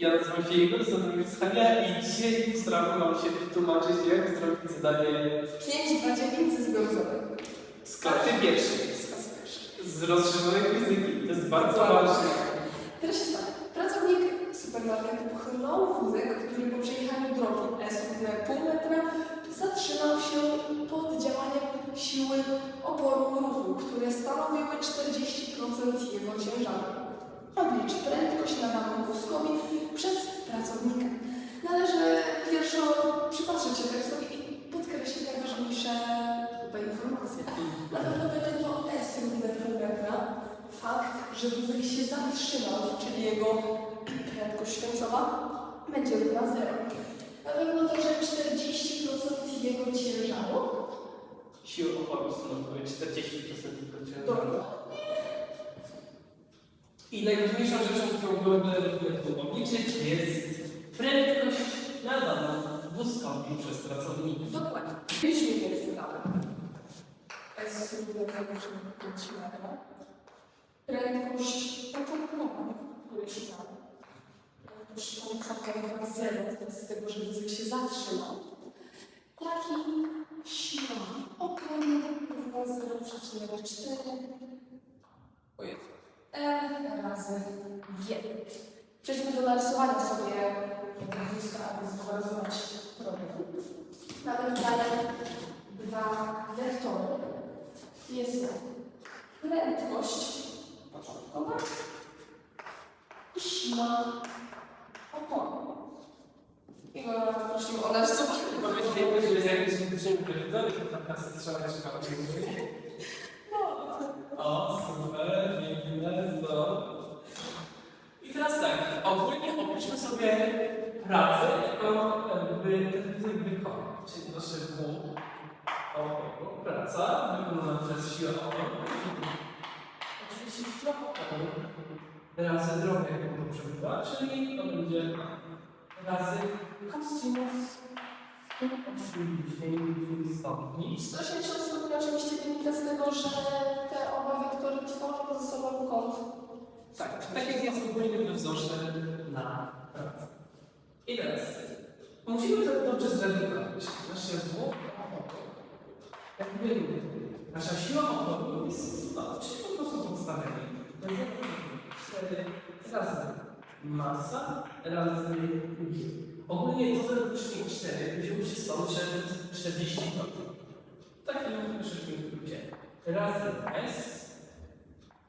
Ja nazywam się Igor, zadanie Schania i dzisiaj strachu mam się wytłumaczyć, jak zrobić zadanie 5, 2, 9 związane. z klasy pierwszej, Z klasy pierwszej. z rozszerzonej fizyki. To jest bardzo ważne. Teraz jest tak. Pracownik supermarketu pchnął wózek, który po przejechaniu drogi S pół metra zatrzymał się pod działaniem siły oporu ruchu, które stanowiły 40% jego ciężaru. Odlicz prędkość nadaną wózkowi przez pracownika. Należy pierwszo przypatrzeć się tekstowi i podkreślić najważniejsze tutaj informacje. Na pewno będzie to S metra. Fakt, że wózek się zatrzymał, czyli jego prędkość końcowa, będzie równa zero. Na pewno to, że 40% jego ciężaru Siły oporu stanowiły 40% tylko ciężaru. Dokładnie. I najważniejszą rzeczą, którą byłoby obliczyć jest prędkość nadaną wózkowi przez pracowników. Dokładnie. Więc te dane. S równe 0,5 metra. Prędkość początkowa, której szukamy. Prędkość końcowa równa 0, z tego, że wózek się zatrzymał. Jak i siła oporu równa 0,4 o E razy G. Przejdźmy do narysowania sobie wózka, aby zobrazować problem. Mamy tutaj dwa wektory. Jest to prędkość początkowa i siła oporu. I go prosimy o narysowanie. Powiedzmy, że jak będziemy wypowiadali, to taka strzałeczka No, opiszmy sobie pracę, wózek wykonał. Czyli nasze W, oporu, praca wykonana przez siłę oporu. Oczywiście oporu razy drogę, jaką to przebywa, czyli to będzie razy cosinus 180 stopni. 180 stopni oczywiście wynika z tego, że te oba wektory tworzą ze sobą kąt. Tak, tak jak jest ogólnie we wzorze na pracę. I teraz musimy to dobrze zredukować. Nasze W, jakby nasza siła oporu jest no, czyli po prostu podstawienie. To jest 4 razy masa razy G. Ogólnie to 0,4 wzięło się stąd, że 40%. Tak nie szybkim skrócie. Razy S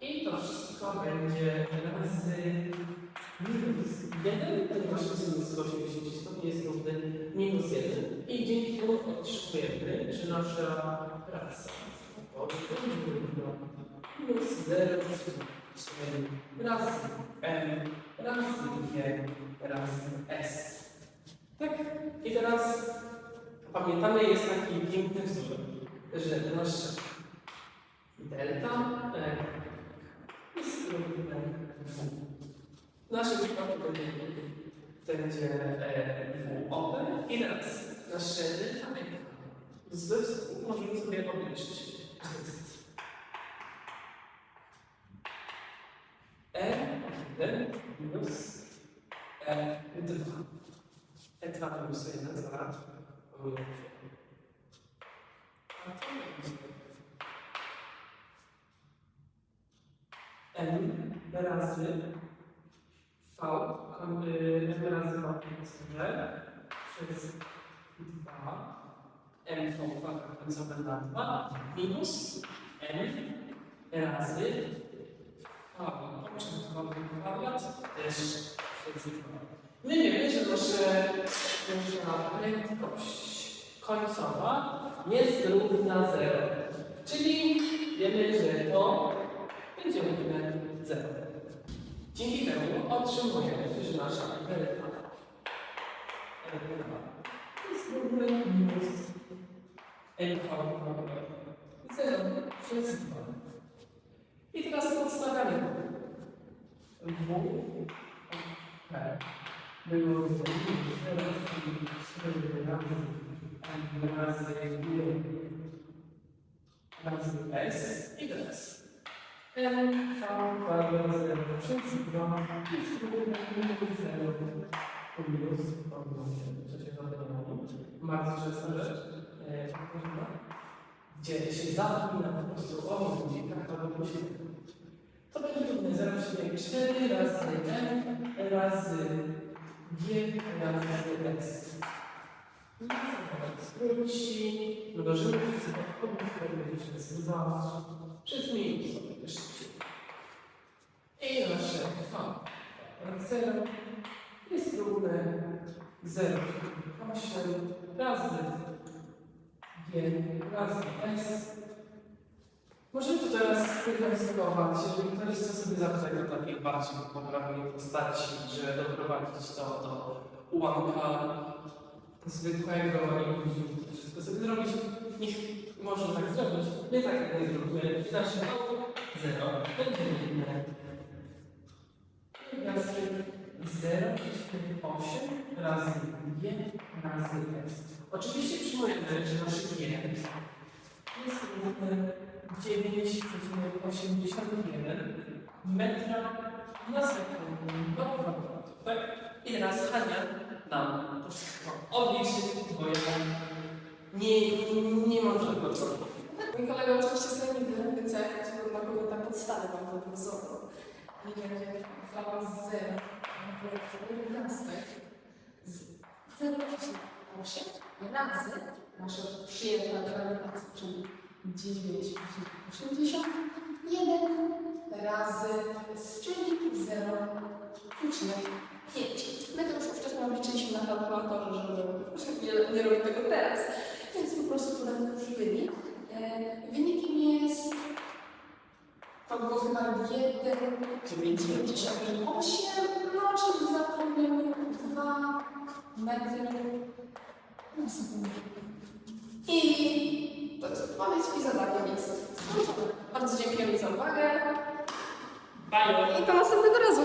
i to wszystko będzie razy I dzięki temu otrzymujemy, że nasza praca minus 0,4 razy m razy g razy s. Tak? I teraz pamiętamy, jest taki piękny wzór, że nasza delta e, jest równe w. W naszym przypadku będzie, e, w ope i teraz nasze delta e z związku możemy sobie jest E1 minus E2. E2 minus 1 zaraz. pomijam się. A to będzie n razy y, n razy v końcowe przez 2 n v kwadrat końcowe na 2 minus n razy v początkowy kwadrat też przez 2. My wiemy, że nasze, nasza prędkość końcowa jest równa 0. Czyli wiemy, że to będzie równe 0. Dzięki temu otrzymujemy, że nasza delta L2 jest równe minus LV 0 przez 2. I teraz podstawiamy W P było równe minus 0, czyli 4 razy M razy G razy S i teraz n v kwadrat 0 przez 2 jest równe minus 0 minus, przecież zapomniałem. Bardzo częsta rzecz, e, gdzie się zapomina po prostu o ludzi, tak to by się to będzie równe 0,4 razy m razy g razy s. Skróci, mnożymy podchodów, które będzie przez 2 przez minus też I nasze v 0 jest równe 0,8 razy g. Razy s. Możemy to teraz zrealizować, jeżeli ktoś chce sobie zapytać o takiej bardziej poprawnej postaci, że doprowadzić to do ułamka zwykłego i wszystko sobie zrobić. Niech można tak zrobić. My tak nie zrobimy. Nasze zero będzie równe razy 0,8 razy g razy s. Oczywiście przyjmujemy, że nasze g jest równe 9,81 metra na sekundę. Tak? I teraz Hania nam to wszystko obliczy, bo ja tam nie, nie mam żadnego problemu. Mój kolega oczywiście sobie nie wie, ja na tak ten wzór. I będzie fala z 0 w 11 z 0,8 razy nasza przyjemna grawitacja, czyli 9,81 razy, czyli 0,5. My to już wcześniej obliczyliśmy na kalkulatorze, żeby nie, nie robić tego teraz. To było chyba 1,98, no czyli zapomniałem 2 metry na sekundę. I to jest odpowiedź i zadanie jest skończone. Bardzo dziękuję za uwagę Bye! i do następnego razu.